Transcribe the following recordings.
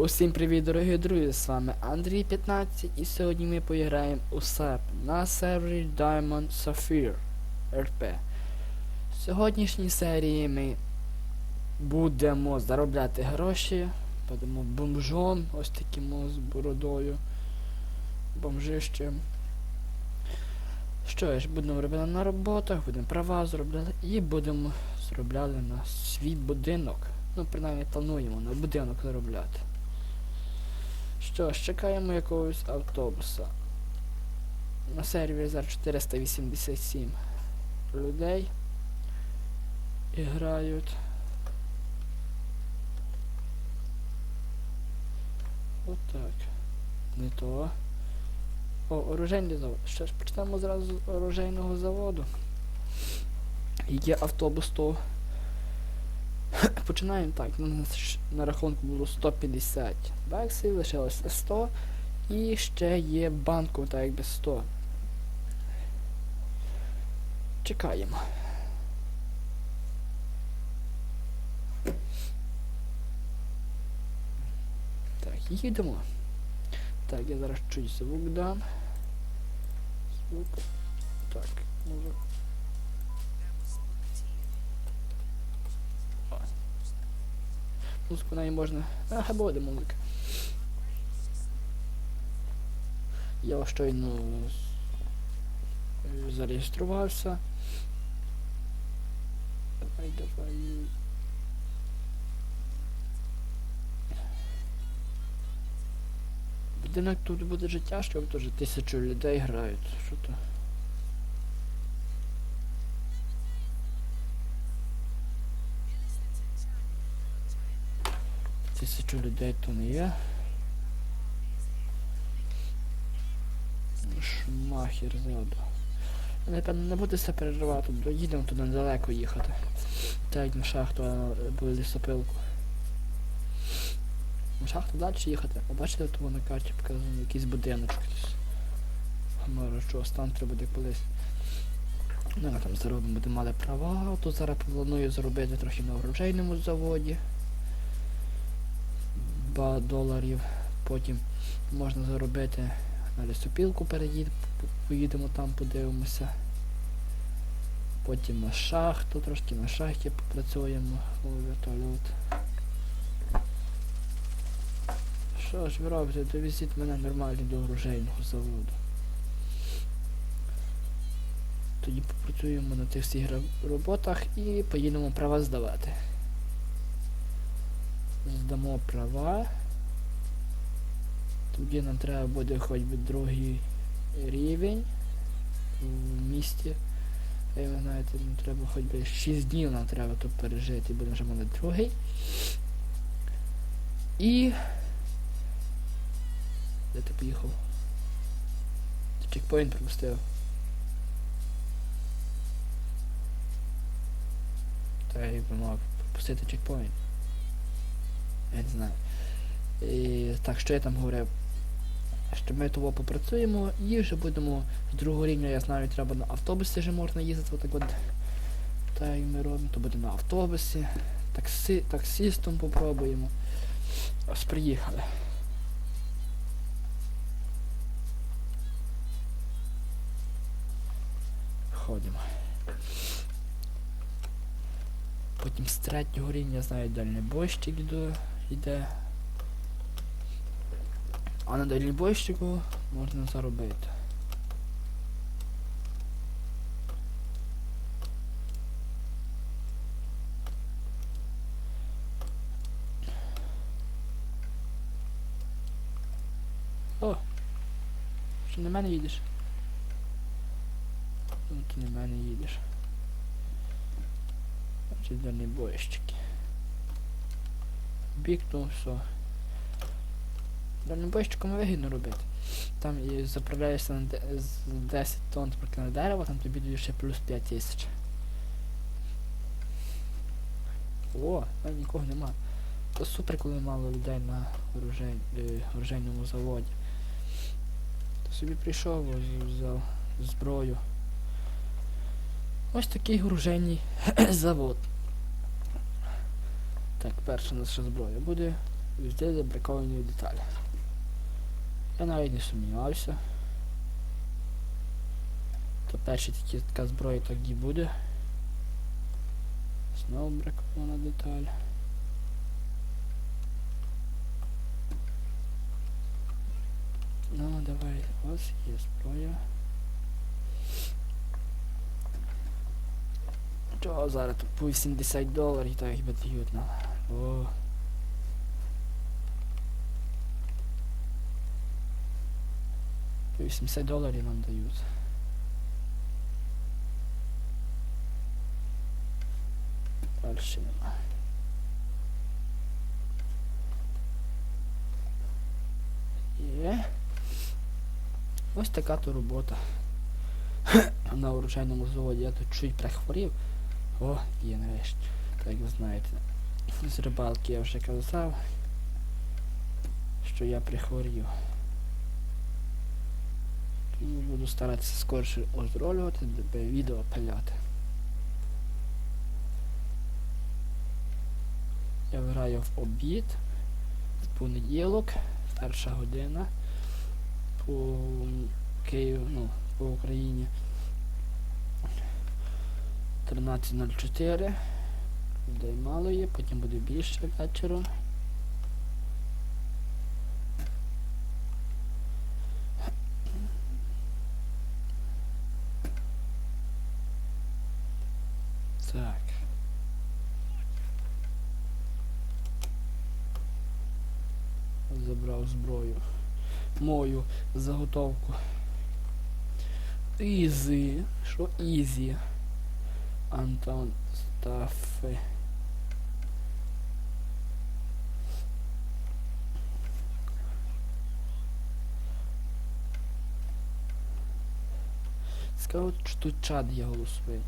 Усім привіт, дорогі друзі! З вами Андрій 15 і сьогодні ми поіграємо у СЕП на сервері Diamond Sapphire RP. В сьогоднішній серії ми будемо заробляти гроші, будемо бомжом, ось таким з бородою, бомжищем. Що ж, будемо робити на роботах, будемо права зробляти і будемо зробляти на свій будинок. Ну, принаймні плануємо на будинок заробляти. Що ж, чекаємо якогось автобуса. На сервері зараз 487 людей і грають. Отак. Не то. О, оружейний завод. Що ж, почнемо зразу з оружейного заводу. Є автобус то. Починаємо так. На, нас на рахунку було 150 баксів, лишилося 100. І ще є банку, так якби 100. Чекаємо. Так, їдемо. Так, я зараз чуть звук дам. Звук. Так, може. Музику навіть можна. Ага, буде музика. Я щойно зареєструвався. Давай, давай. Будинок тут буде життя, що тут вже тисячу людей грають. Що то? Тисячу людей то не є. Шмахер ззаду. Напевно, не буде все переривати, доїдемо туди недалеко їхати. Так як на шахту були лісопилку. На шахту далі їхати. А бачите, тут на карті показано якийсь будиночок. Може, що стан треба буде колись. Ну, там заробимо, будемо мали права. Тут зараз планую заробити трохи на оружейному заводі. Ба доларів. Потім можна заробити на лісопілку переїд, поїдемо там, подивимося. Потім на шахту, трошки на шахті попрацюємо. О, вертольот. Що ж ви робите? Довезіть мене нормально до оружейного заводу. Тоді попрацюємо на тих всіх роботах і поїдемо права здавати. Здамо права. Тоді нам треба буде хоч би другий рівень в місті. І ви знаєте, нам треба хоч би 6 днів нам треба тут пережити, будемо вже мати другий. І... Де ти поїхав? Ти чекпоінт пропустив. Та я мав пропустити чекпоінт. Я не знаю. І, так, що я там говорив? Що ми того попрацюємо і вже будемо з другого рівня, я знаю, треба на автобусі вже можна їздити, отак от. Так ми робимо, то буде на автобусі. Таксі, таксистом попробуємо. Ось приїхали. Ходимо. Потім з третього рівня, знаю, дальнобойщик йде. Йде. А на дальнобойщику можна заробити. О! Що на мене їдеш? Ну, ти на мене їдеш. Значить, дальнобойщики. Бік, ну все. Дальнобойщиком вигідно робити. Там і заправляєшся на 10 тонн тільки на дерево, там тобі дають ще плюс 5 тисяч. О, там нікого нема. То супер, коли мало людей на е, оружейному заводі. То собі прийшов, взяв зброю. Ось такий оружейний завод. Так, перша наша зброя буде Везде забраковані деталі. Я навіть не сумнівався. То перша такі, така зброя так і буде. Знову бракована деталь. Ну, давай, у вас є зброя. Чого зараз тут по 80 доларів так хіба дають нам. О. По 80 доларів нам дають. Дальше нема. Є. Ось така то робота. На урожайному заводі я тут чуть прихворів. О, є нарешті. Так ви знаєте. З рибалки я вже казав, що я прихворів. Тому буду старатися скорше оздоровлювати, відео пиляти. Я граю в обід в понеділок, перша година по Києву, ну, по Україні. 13.04. Людей мало є, потім буде більше вечором. Так. Забрав зброю. Мою заготовку. Ізі. Що ізі? Антон Стаффи. Цікаво, що тут чат є голосовий.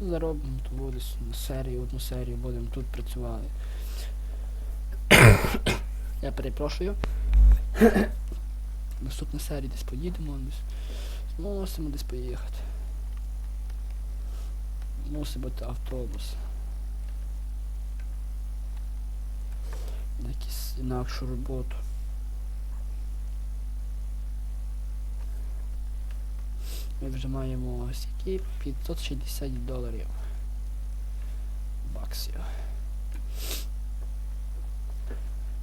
Заробимо то десь на серію, одну серію будемо тут працювати. Я перепрошую. Наступна серія десь поїдемо, десь мусимо десь поїхати. Мусить бути автобус. На якусь інакшу роботу. Ми вже маємо скільки 560 доларів. Баксів.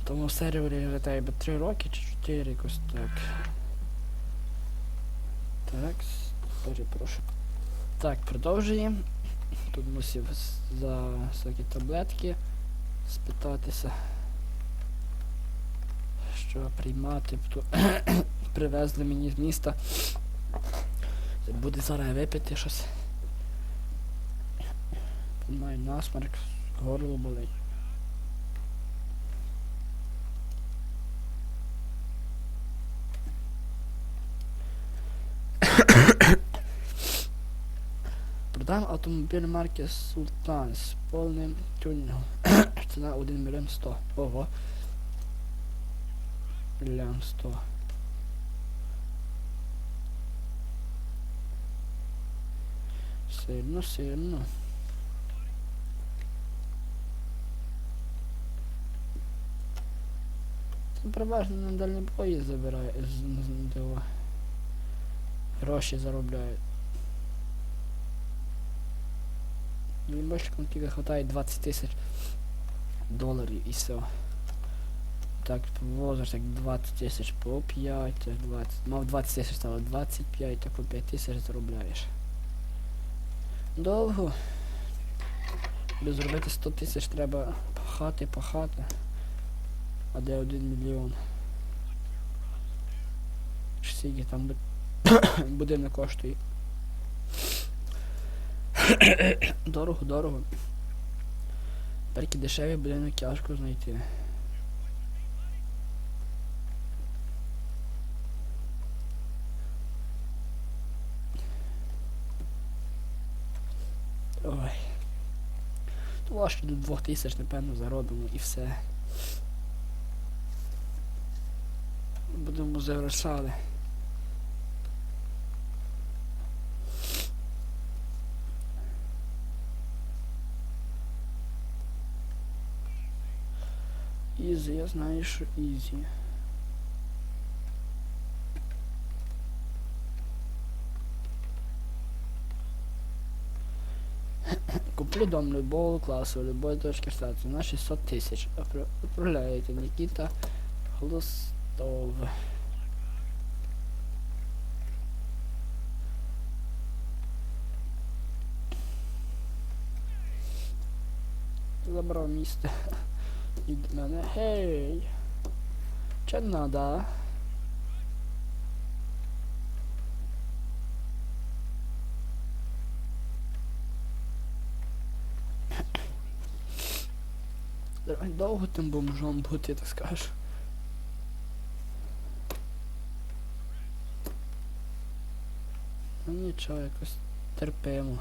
Тому в сервері літає би 3 роки чи 4 якось так. Так, перепрошую. Так, продовжуємо. Тут мусив за всякі таблетки спитатися. Що приймати, то привезли мені з міста. Буде зараз випити щось. Маю насмарк, горло болить. Продам автомобіль марки Султан з повним тюнінгом. Ціна 1 мільйон 100. Ого. Мільйон 100. Сильно, сильно. Це переважно на дальнобої забирає з, з, з, того. Гроші заробляють. Дальнобойщикам тільки хватає 20 тисяч доларів і все. Так, возиш так 20 тисяч по 5, так 20. Мав 20 тисяч стало 25, так по 5 тисяч заробляєш. Довго. Щоб зробити 100 тисяч треба пахати, пахати. А де 1 мільйон? Скільки там бу- будинок коштує? дорого, дорого. Тільки дешевий будинок тяжко знайти. що до 2000, напевно, заробимо і все. Будемо завершали. Ізі, я знаю, що Ізі. Куплю любого класу, любой точки статусу на 600 тысяч. Отпра- Отправляете Никита Хлыстов. Забрав місце. Від мене. Гей! Че надо? Довго тим бомжом бути, так скажеш. Ну нічого, якось терпимо.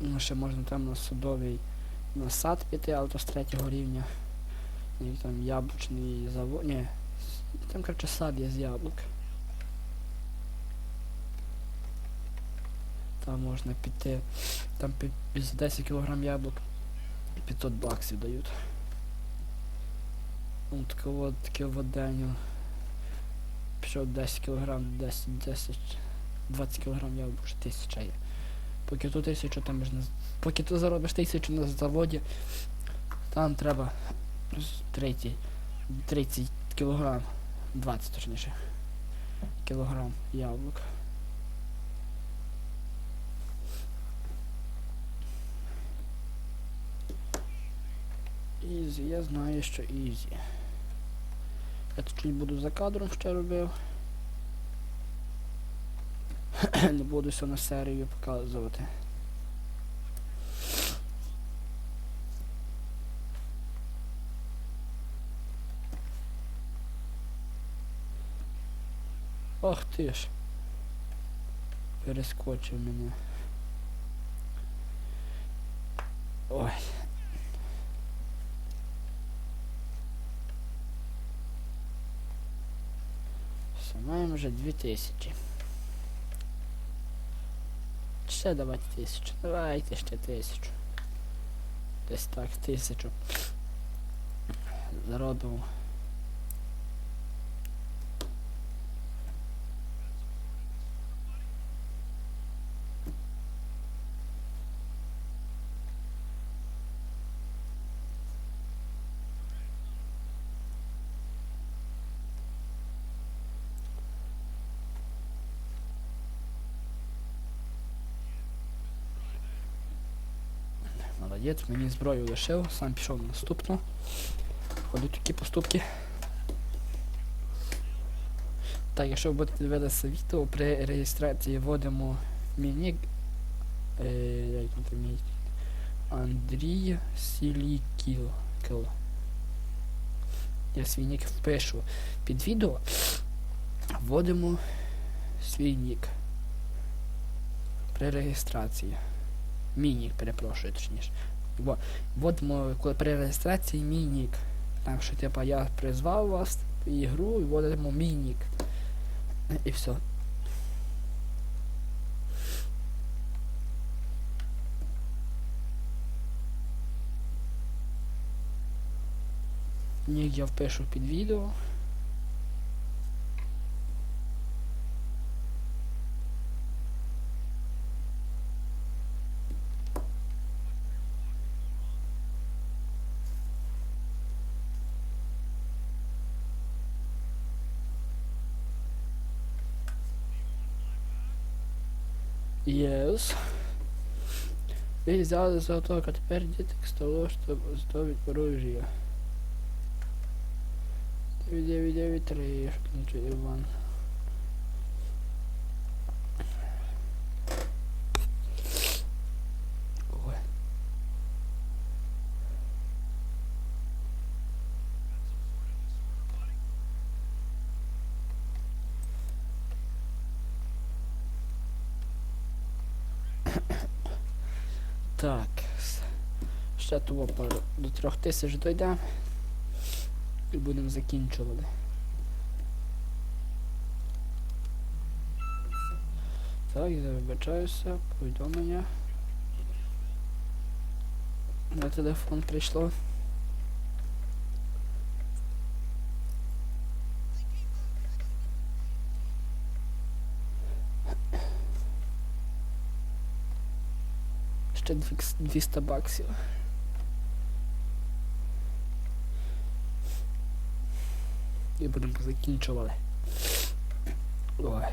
Ну, ще можна там на судовий на сад піти, але то з третього рівня. І там яблучний завод. Ні. Там, короче, сад є з яблук. Там можна піти. Там пі- пі- за 10 кг яблук 500 баксів дають. Ну, таке от, таке воденю. Пішов 10 кг, 10, 10, 20 кг яблук, вже 1000 є. Поки тут тисячу там з- Поки ти заробиш тисячу на заводі, там треба 30, 30 кілограм, 20 точніше. Кілограм яблук. Ізі, я знаю, що ізі. Я тут чуть буду за кадром ще робив. Не буду все на серію показувати. Ох ти ж. Перескочив мене. Ой. Маємо вже 2000. Ще давайте тисячу. Давайте ще тисячу. Десь так, тисячу. Заробимо. Молодець, мені зброю лишив, сам пішов на наступну. Ходять такі поступки. Так, якщо ви будете дивитися відео, при реєстрації вводимо мій нік. Е, як мій? Андрій Сілікіл. Кіл. Я свій нік впишу під відео. Вводимо свій нік. При реєстрації. Мій нік, перепрошую, точніше. Бо вводимо коли при реєстрації мій нік. Там що типа я призвав вас в ігру і вводимо мій нік. І все. Нік я впишу під відео. Yes. Ви взяли золоток, а тепер йдете к столу, щоб оздобить оружие. 9993, що чи Іван. Ой. Так. Ще того пару до трьох тисяч дойдемо. І будемо закінчувати. Так, я вибачаюся, повідомлення. На телефон прийшло. 200 баксів. І будемо закінчували. Ой.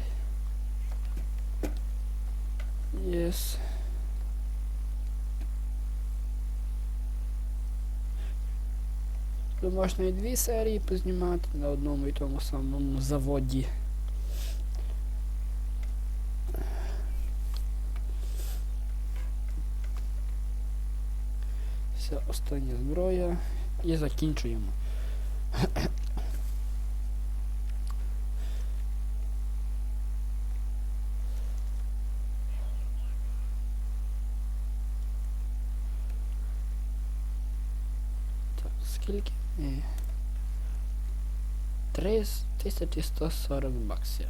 Єс. То можна і дві серії познімати на одному і тому самому заводі. Все, остання зброя. І закінчуємо. Так, скільки? Ні. 3140 баксів.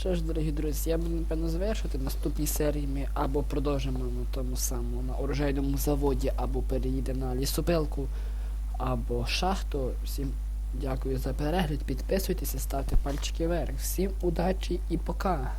Що ж, дорогі друзі, я буду напевно завершувати наступні серії ми або продовжимо на тому самому на оружейному заводі, або переїдемо на лісопилку, або шахту. Всім дякую за перегляд, підписуйтесь ставте пальчики вверх. Всім удачі і пока!